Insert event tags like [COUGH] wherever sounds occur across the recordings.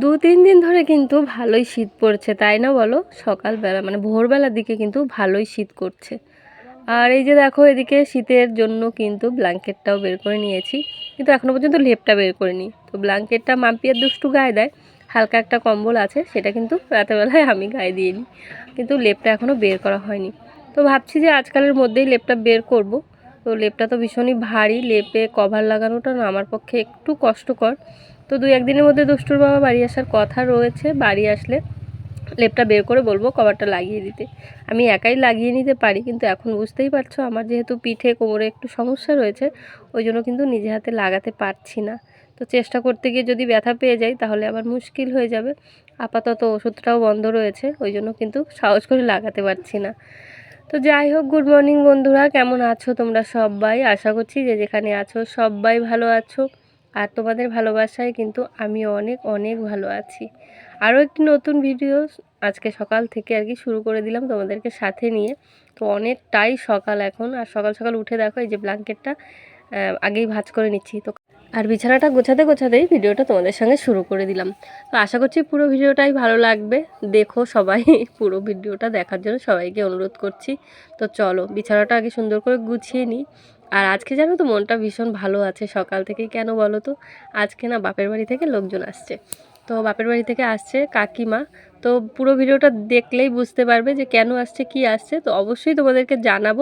দু তিন দিন ধরে কিন্তু ভালোই শীত পড়ছে, তাই না বলো? সকালবেলা মানে ভোরবেলার দিকে কিন্তু ভালোই শীত করছে। আর এই যে দেখো, এদিকে শীতের জন্য কিন্তু ব্ল্যাঙ্কেটটাও বের করে নিয়েছি। কিন্তু এখনও পর্যন্ত লেপটা বের করিনি। তো ব্ল্যাঙ্কেটটা মাম্পিয়ার দুষ্টু গায়ে দেয়, হালকা একটা কম্বল আছে, সেটা কিন্তু রাতেরবেলায় আমি গায়ে দিয়ে নিই কিন্তু লেপটা এখনও বের করা হয়নি। তো ভাবছি যে আজকালের মধ্যেই লেপটা বের করব। তো লেপটা তো ভীষণই ভারী, লেপে কভার লাগানোটা না আমার পক্ষে একটু কষ্টকর। তো দুই একদিনের মধ্যে দুষ্টুর বাবা বাড়ি আসার কথা রয়েছে। বাড়ি আসলে লেপটা বের করে বলব কভারটা লাগিয়ে দিতে। আমি একাই লাগিয়ে নিতে পারি, কিন্তু এখন বুঝতেই পারছ আমার যেহেতু পিঠে কোমরে একটু সমস্যা রয়েছে, ওই জন্য কিন্তু নিজে হাতে লাগাতে পারছি না। তো চেষ্টা করতে গিয়ে যদি ব্যথা পেয়ে যাই তাহলে আবার মুশকিল হয়ে যাবে। আপাতত ওষুধটাও বন্ধ রয়েছে, ওই জন্য কিন্তু সাহস করে লাগাতে পারছি না। তো যাই হোক, গুড মর্নিং বন্ধুরা, কেমন আছো তোমরা সবাই? আশা করছি যে যেখানে আছো সবাই ভালো আছো। আর তোমাদের ভালোবাসায় কিন্তু আমি অনেক অনেক ভালো আছি। আরও একটি নতুন ভিডিও আজকে সকাল থেকে আর কি শুরু করে দিলাম তোমাদেরকে সাথে নিয়ে। তো অনেকটাই সকাল এখন। আর সকাল সকাল উঠে দেখো এই যে ব্ল্যাঙ্কেটটা আগেই ভাঁজ করে নিচ্ছি। তো আর বিছানাটা গোছাতে, গোছাতেই ভিডিওটা তোমাদের সঙ্গে শুরু করে দিলাম। তো আশা করছি পুরো ভিডিওটাই ভালো লাগবে। দেখো সবাই [LAUGHS] পুরো ভিডিওটা দেখার জন্য সবাইকে অনুরোধ করছি। তো চলো বিছানাটা আগে সুন্দর করে গুছিয়ে নিই। আর আজকে জানো তো মনটা ভীষণ ভালো আছে। সকাল থেকেই কেন বলো তো? আজকে না বাপের বাড়ি থেকে লোকজন আসছে। তো বাপের বাড়ি থেকে আসছে কাকিমা। তো পুরো ভিডিওটা দেখলেই বুঝতে পারবে যে কেন আসছে, কি আসছে। তো অবশ্যই তোমাদেরকে জানাব।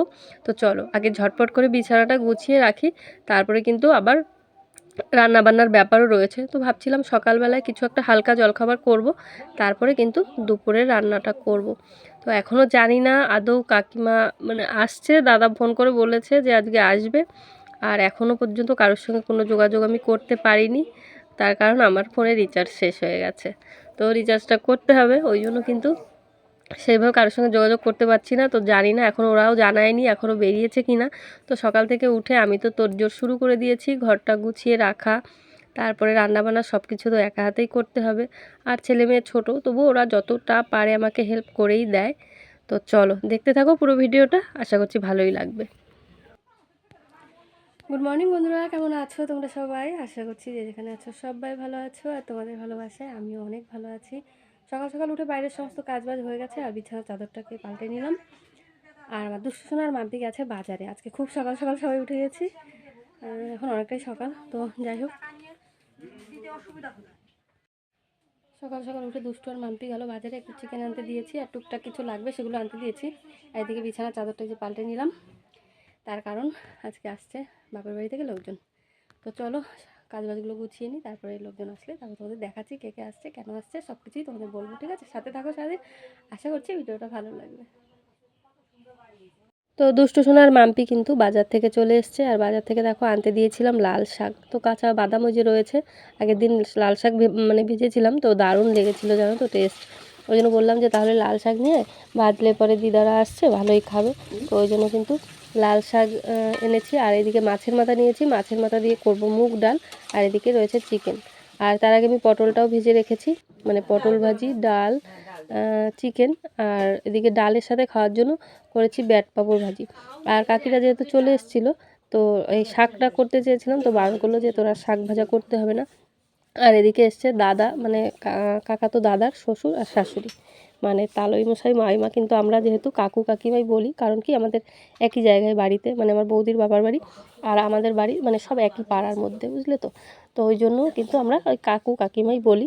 তো চলো, আগে ঝটপট করে বিছানাটা গুছিয়ে রাখি। তারপরে কিন্তু আবার রান্না বান্নার ব্যাপারও রয়েছে। তো ভাবছিলাম সকালবেলায় কিছু একটা হালকা জলখাবার করব। তারপরে কিন্তু দুপুরে রান্নাটা করব। তো এখনও জানি না আদৌ কাকিমা মানে আসছে, দাদা ফোন করে বলেছে যে আজকে আসবে। আর এখনও পর্যন্ত কারোর সঙ্গে কোনো যোগাযোগ আমি করতে পারিনি। তার কারণ আমার ফোনে রিচার্জ শেষ হয়ে গেছে। তো রিচার্জটা করতে হবে, ওই জন্য কিন্তু সেইভাবে কারোর সঙ্গে যোগাযোগ করতে পারছি না। তো জানি না, এখন ওরাও জানায়নি এখনও বেরিয়েছে কি না তো সকাল থেকে উঠে আমি তো তোড়জোড় শুরু করে দিয়েছি, ঘরটা গুছিয়ে রাখা তারপরে রান্নাবান্না সব কিছু তো একা হাতেই করতে হবে। আর ছেলে মেয়ে ছোটো তবু ওরা যতটা পারে আমাকে হেল্প করেই দেয়। তো চলো, দেখতে থাকো পুরো ভিডিওটা, আশা করছি ভালোই লাগবে। গুড মর্নিং বন্ধুরা, কেমন আছো তোমরা সবাই? আশা করছি যে যেখানে আছো সবাই ভালো আছো আর তোমাদের ভালোবাসায় আমিও অনেক ভালো আছি। সকাল সকাল উঠে বাইরের সমস্ত কাজবাজ হয়ে গেছে আর বিছানার চাদরটাকে পাল্টে নিলাম। আর আমার দুষ্টু সোনার মাম্পি গেছে বাজারে। আজকে খুব সকাল সকাল সবাই উঠে গেছি। এখন অনেকটাই সকাল, তো যাই হোক। সকাল সকাল উঠে দুষ্টু আর মাম্পি গেল, বাজারে একটু চিকেন আনতে দিয়েছি আর টুকটাক কিছু লাগবে সেগুলো আনতে দিয়েছি। এদিকে বিছানার চাদরটা যে পাল্টে নিলাম। তার কারণ আজকে আসছে বাপের বাড়ি থেকে লোকজন। তো চলো কাজ বাজগুলো গুছিয়ে নিই, তারপরে লোকজন আসলে তারপর তোমাদের দেখাচ্ছি কে কে আসছে, কেন আসছে সব কিছুই তোমাদের বলব, ঠিক আছে? সাথে থাকো সারাদিন। আশা করছি ভিডিওটা ভালো লাগবে। তো দুষ্টু সোনার মাম্পি কিন্তু বাজার থেকে চলে এসছে আর বাজার থেকে দেখো আনতে দিয়েছিলাম লাল শাক। তো কাঁচা বাদাম ওই যে রয়েছে, আগের দিন লাল শাক মানে ভেজেছিলাম, তো দারুণ লেগেছিলো জানো তো টেস্ট ওই জন্য বললাম যে তাহলে লাল শাক নিয়ে ভাজলে পরে দিদারা আসছে, ভালোই খাবে। তো ওই জন্য কিন্তু লাল শাক এনেছি। আর এদিকে মাছের মাথা নিয়েছি। মাছের মাথা দিয়ে করব মুগ ডাল, আর এদিকে রয়েছে চিকেন আর তার আগে আমি পটলটাও ভেজে রেখেছি। মানে পটল ভাজি, ডাল চিকেন আর এদিকে ডালের সাথে খাওয়ার জন্য করেছি ব্যাট পাঁপড় ভাজি। আর কাকিরা যেহেতু চলে এসেছিল, তো এই শাকটা করতে চেয়েছিলাম, তো বারণ করল যে তোরা শাক ভাজা করতে হবে না। আর এদিকে এসছে দাদা মানে কাকা তো দাদার শ্বশুর আর শাশুড়ি। মানে তালই মশাই, মাইমা, কিন্তু আমরা যেহেতু কাকু কাকিমাই বলি, কারণ কি আমাদের একই জায়গায় বাড়িতে মানে আমার বৌদির বাবার বাড়ি আর আমাদের বাড়ি মানে সব একই পাড়ার মধ্যে, বুঝলে তো? তো ওই জন্য কিন্তু আমরা ওই কাকু কাকিমাই বলি।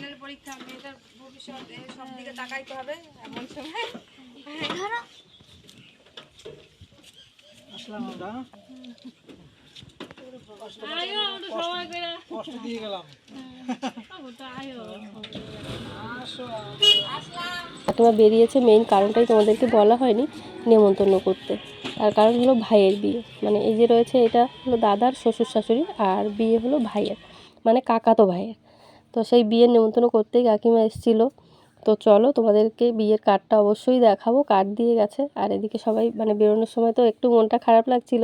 ফাইনাল পরীক্ষা মেয়েটার ভবিষ্যৎ সব দিকে তাকাইতে হবে এমন সময়। আসলাম আমরা। কষ্ট দিয়ে গেলাম। কাকিমা বেরিয়েছে মেইন কারণটাই তোমাদেরকে বলা হয়নি নেমন্তন্ন করতে। তার কারণ হলো ভাইয়ের বিয়ে। মানে এই যে রয়েছে এটা হলো দাদার শ্বশুর শাশুড়ি আর বিয়ে হলো ভাইয়ের। মানে কাকাতো ভাইয়ের। তো সেই বিয়ের নেমন্তন্ন করতেই কাকিমা এসেছিল। তো চলো তোমাদেরকে বিয়ের কার্ডটা অবশ্যই দেখাবো। কার্ড দিয়ে গেছে। আর এদিকে সবাই মানে বেরোনোর সময় তো একটু মনটা খারাপ লাগছিল।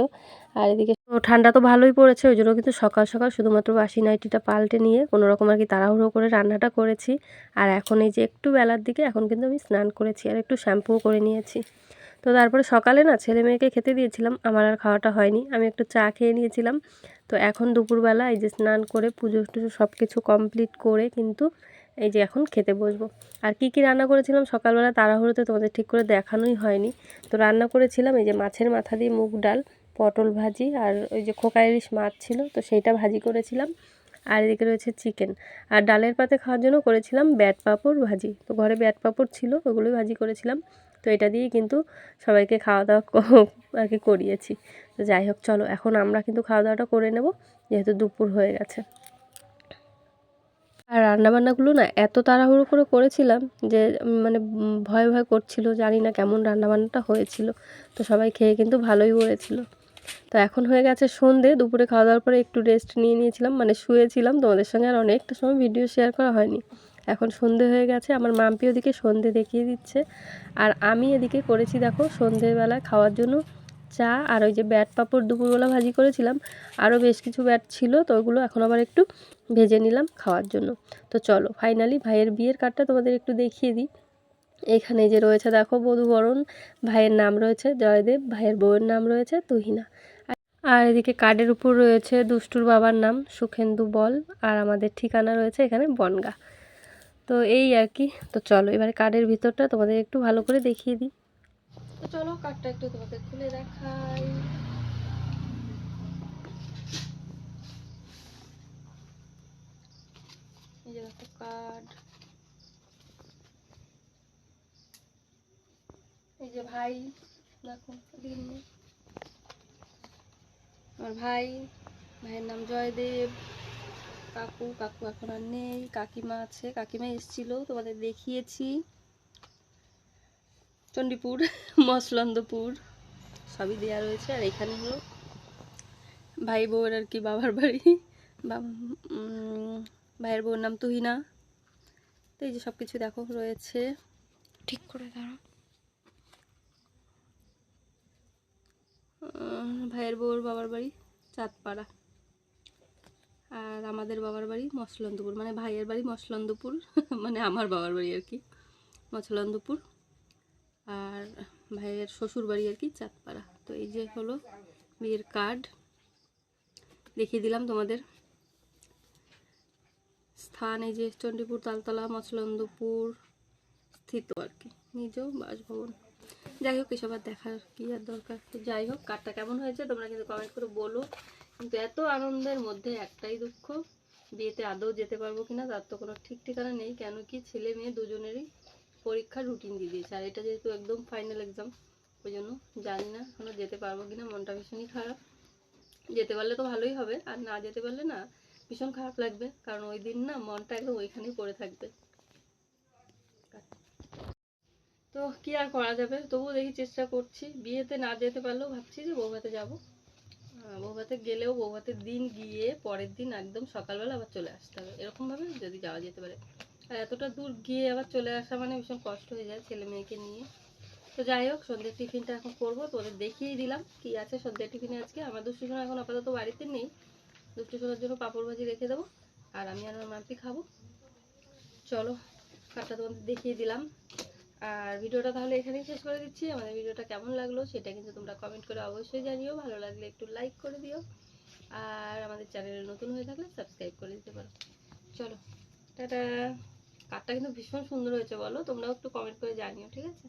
আর এদিকে ঠান্ডা তো ভালোই পড়েছে, ওই জন্য কিন্তু সকাল সকাল শুধুমাত্র বাসি নাইটিটা পাল্টে নিয়ে কোনো রকম আর কি তাড়াহুড়ো করে রান্নাটা করেছি। আর এখন এই যে একটু বেলার দিকে এখন কিন্তু আমি স্নান করেছি আর একটু শ্যাম্পুও করে নিয়েছি। তো তারপরে সকালে না ছেলে মেয়েকে খেতে দিয়েছিলাম, আমার আর খাওয়াটা হয়নি। আমি একটু চা খেয়ে নিয়েছিলাম। তো এখন দুপুরবেলা এই যে স্নান করে পুজো টুজো সব কিছু কমপ্লিট করে কিন্তু এই যে এখন খেতে বসবো। আর কি কি রান্না করেছিলাম? সকালবেলা তাড়াহুড়োতে তোমাদের ঠিক করে দেখানোই হয়নি। তো রান্না করেছিলাম এই যে মাছের মাথা দিয়ে মুগ ডাল, পটল ভাজি আর ওই যে খোকা ইলিশ মাছ ছিল, তো সেইটা ভাজি করেছিলাম। আর এদিকে রয়েছে চিকেন। আর ডালের পাতে খাওয়ার জন্য করেছিলাম ব্যাট পাঁপড় ভাজি। তো ঘরে ব্যাট পাঁপড় ছিল, ওগুলোই ভাজি করেছিলাম। তো এটা দিয়েই কিন্তু সবাইকে খাওয়া দাওয়া আর কি করিয়েছি। তো যাই হোক, চলো এখন আমরা কিন্তু খাওয়া দাওয়াটা করে নেব, যেহেতু দুপুর হয়ে গেছে। আর রান্নাবান্নাগুলো না এত তাড়াহুড়ো করে করেছিলাম যে মানে ভয় ভয় করছিল, জানি না কেমন রান্নাবান্নাটা হয়েছিল। তো সবাই খেয়ে কিন্তু ভালোই বলেছিল তো এখন হয়ে গেছে সন্ধে, দুপুরে খাওয়া দাওয়ার পরে একটু রেস্ট নিয়ে নিয়েছিলাম মানে শুয়েছিলাম। তোমাদের সঙ্গে আর অনেকটা সময় ভিডিও শেয়ার করা হয়নি। এখন সন্ধে হয়ে গেছে, আমার মাম্পি ওদিকে সন্ধে দেখিয়ে দিচ্ছে। আর আমি এদিকে করেছি, দেখো, সন্ধেবেলা খাওয়ার জন্য চা আর ওই যে ব্যাট পাঁপড় দুপুরবেলা ভাজি করেছিলাম, আরও বেশ কিছু ব্যাট ছিল, তো ওগুলো এখন আবার একটু ভেজে নিলাম খাওয়ার জন্য। তো চলো ফাইনালি ভাইয়ের বিয়ের কার্ডটা তোমাদের একটু দেখিয়ে দিই। এখানে যে রয়েছে দেখো বধূবরণ, ভাইয়ের নাম রয়েছে জয়দেব, ভাইয়ের বউয়ের নাম রয়েছে তুহিনা। আর- এদিকে কার্ডের উপর রয়েছে দুষ্টুর বাবার নাম সুখেন্দু বল, আর আমাদের ঠিকানা রয়েছে এখানে বনগা। তো এই আর কি, তো চলো এবারে কার্ডের ভিতরটা তোমাদের একটু ভালো করে দেখিয়ে দিই। চলো কার্ডটা একটু তোমাকে খুলে দেখাই। এই যে দেখো কার্ড। এই যে ভাই, দেখো। আমার ভাই, ভাইয়ের নাম জয়দেব। কাকু কাকু এখন আর নেই। কাকিমা আছে। কাকিমা এসেছিল, তোমাদের দেখিয়েছি। চণ্ডীপুর মসলন্দপুর সবই দেওয়া রয়েছে। আর এখানে হলো ভাই বউয়ের আর কি বাবার বাড়ি। বা ভাইয়ের বউর নাম তুহিনা। তো এই যে সব কিছু দেখো রয়েছে। ঠিক করে দাঁড়াও। ভাইয়ের বউর বাবার বাড়ি চাঁদপাড়া। আর আমাদের বাবার বাড়ি মসলন্দপুর। মানে ভাইয়ের বাড়ি মসলন্দপুর [LAUGHS] মানে আমার বাবার বাড়ি আর কি মসলন্দপুর। আর ভাইয়ের শ্বশুর বাড়ি আর কি চাঁদপাড়া। তো এই যে হলো বিয়ের কার্ড দেখিয়ে দিলাম তোমাদের। স্থান এই যে চণ্ডীপুর, তালতলা মসলন্দপুর স্থিত আর কি। নিজ বাসভবন। যাই হোক, এসব আর দেখার কি আর দরকার। তো যাই হোক কার্ডটা কেমন হয়েছে তোমরা কিন্তু কমেন্ট করে বলো। কিন্তু এত আনন্দের মধ্যে একটাই দুঃখ, বিয়েতে আদৌ যেতে পারব কিনা তার তো কোনো ঠিক ঠিকানা নেই। কেন কি ছেলে মেয়ে দুজনেরই পরীক্ষার রুটিন দিয়ে দিয়েছে। আর এটা যেহেতু একদম ফাইনাল এক্সাম ওই জন্য জানি না এখনও যেতে পারব কিনা, মনটা ভীষণই খারাপ। যেতে পারলে তো ভালোই হবে, আর না যেতে পারলে না ভীষণ খারাপ লাগবে, কারণ ওই দিন না মনটা একদম ওইখানেই পড়ে থাকবে। তো কি আর করা যাবে? তবুও দেখি চেষ্টা করছি। বিয়েতে না যেতে পারলেও ভাবছি যে বৌভাতে যাব। বৌভাতে গেলেও বৌভাতের দিন গিয়ে পরের দিন একদম সকালবেলা আবার চলে আসতে হবে। এরকমভাবে যদি যাওয়া যেতে পারে। আর এতটা দূর গিয়ে আবার চলে আসা মানে ভীষণ কষ্ট হয়ে যায় ছেলে মেয়েকে নিয়ে। তো যাই হোক, সন্ধ্যের টিফিনটা এখন করব তোদের দেখিয়েই দিলাম কি আছে সন্ধ্যের টিফিনে আজকে। আমার দুষ্টু সোনা এখন আপাতত বাড়িতে নেই, দুষ্টু সোনার জন্য পাঁপড় ভাজি রেখে দেবো, আর আমি আর আমার মাম্পি খাব। চলো কার্ডটা তোমাদের দেখিয়ে দিলাম। আর ভিডিওটা তাহলে এখানেই শেষ করে দিচ্ছি। আমাদের ভিডিওটা কেমন লাগল সেটা কিন্তু তোমরা কমেন্ট করে অবশ্যই জানিও। ভালো লাগলে একটু লাইক করে দিও। আর আমাদের চ্যানেলে নতুন হয়ে থাকলে সাবস্ক্রাইব করে দিতে পারো। চলো, টাটা। কার্ডটা কিন্তু ভীষণ সুন্দর হয়েছে বলো তোমরাও একটু কমেন্ট করে জানিও ঠিক আছে?